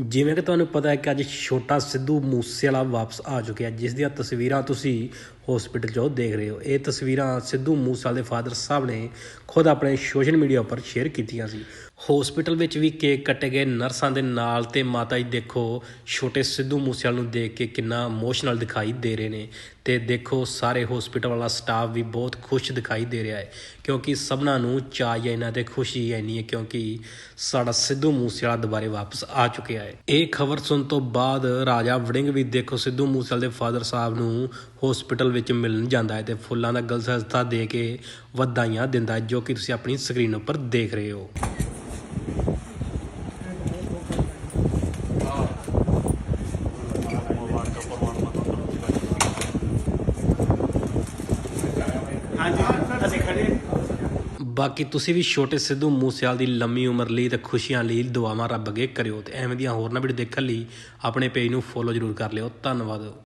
ਜਿਵੇਂ ਕਿ ਤੁਹਾਨੂੰ ਪਤਾ ਹੈ ਕਿ ਅੱਜ ਛੋਟਾ ਸਿੱਧੂ ਮੂਸੇਵਾਲਾ ਵਾਪਸ ਆ ਚੁੱਕਿਆ ਜਿਸ ਦੀਆਂ ਤਸਵੀਰਾਂ ਤੁਸੀਂ ਹਸਪੀਟਲ 'ਚੋਂ ਦੇਖ ਰਹੇ ਹੋ। ਇਹ ਤਸਵੀਰਾਂ ਸਿੱਧੂ ਮੂਸੇਵਾਲੇ ਦੇ ਫਾਦਰ ਸਾਹਿਬ ਨੇ ਖੁਦ ਆਪਣੇ ਸੋਸ਼ਲ ਮੀਡੀਆ ਉੱਪਰ ਸ਼ੇਅਰ ਕੀਤੀਆਂ ਸੀ। ਹਸਪੀਟਲ ਵਿੱਚ ਵੀ ਕੇਕ ਕੱਟੇ ਗਏ ਨਰਸਾਂ ਦੇ ਨਾਲ ਤੇ ਮਾਤਾ ਜੀ ਦੇਖੋ, ਛੋਟੇ ਸਿੱਧੂ ਮੂਸੇਵਾਲ ਨੂੰ ਦੇਖ ਕੇ ਕਿੰਨਾ ਇਮੋਸ਼ਨਲ ਦਿਖਾਈ ਦੇ ਰਹੇ ਨੇ ਤੇ ਦੇਖੋ, ਸਾਰੇ ਹਸਪੀਟਲ ਵਾਲਾ ਸਟਾਫ ਵੀ ਬਹੁਤ ਖੁਸ਼ ਦਿਖਾਈ ਦੇ ਰਿਹਾ ਹੈ ਕਿਉਂਕਿ ਸਭਨਾਂ ਨੂੰ ਚਾਅ ਹੈ ਇਹਨਾਂ ਤੇ ਖੁਸ਼ੀ ਇੰਨੀ ਹੈ ਕਿਉਂਕਿ ਸਾਡਾ ਸਿੱਧੂ ਮੂਸੇਵਾਲਾ ਦੁਬਾਰੇ ਵਾਪਸ ਆ ਚੁੱਕਿਆ ਹੈ। ਇਹ ਖਬਰ ਸੁਣ ਤੋਂ ਬਾਅਦ ਰਾਜਾ ਵੜਿੰਗ ਵੀ ਦੇਖੋ ਸਿੱਧੂ ਮੂਸੇਵਾਲੇ ਦੇ ਫਾਦਰ ਸਾਹਿਬ ਨੂੰ ਹਸਪੀਟਲ ਵਿੱਚ ਮਿਲਣ ਜਾਂਦਾ ਹੈ ਤੇ ਫੁੱਲਾਂ ਦਾ ਗਲਸਤਾ ਦੇ ਕੇ ਵਧਾਈਆਂ ਦਿੰਦਾ ਹੈ ਜੋ ਕਿ ਤੁਸੀਂ ਆਪਣੀ ਸਕਰੀਨ ਉੱਪਰ ਦੇਖ ਰਹੇ ਹੋ। ਬਾਕੀ ਤੁਸੀਂ ਵੀ ਛੋਟੇ ਸਿੱਧੂ ਮੂਸੇਵਾਲ ਦੀ ਲੰਮੀ ਉਮਰ ਲਈ ਤੇ ਖੁਸ਼ੀਆਂ ਲਈ ਦੁਆਵਾਂ ਰੱਬ ਅੱਗੇ ਕਰਿਓ ਤੇ ਐਵੇਂ ਦੀਆਂ ਹੋਰ ਨਾ ਵੀਡੀਓ ਦੇਖਣ ਲਈ ਆਪਣੇ ਪੇਜ ਨੂੰ ਫੋਲੋ ਜ਼ਰੂਰ ਕਰ ਲਿਓ। ਧੰਨਵਾਦ।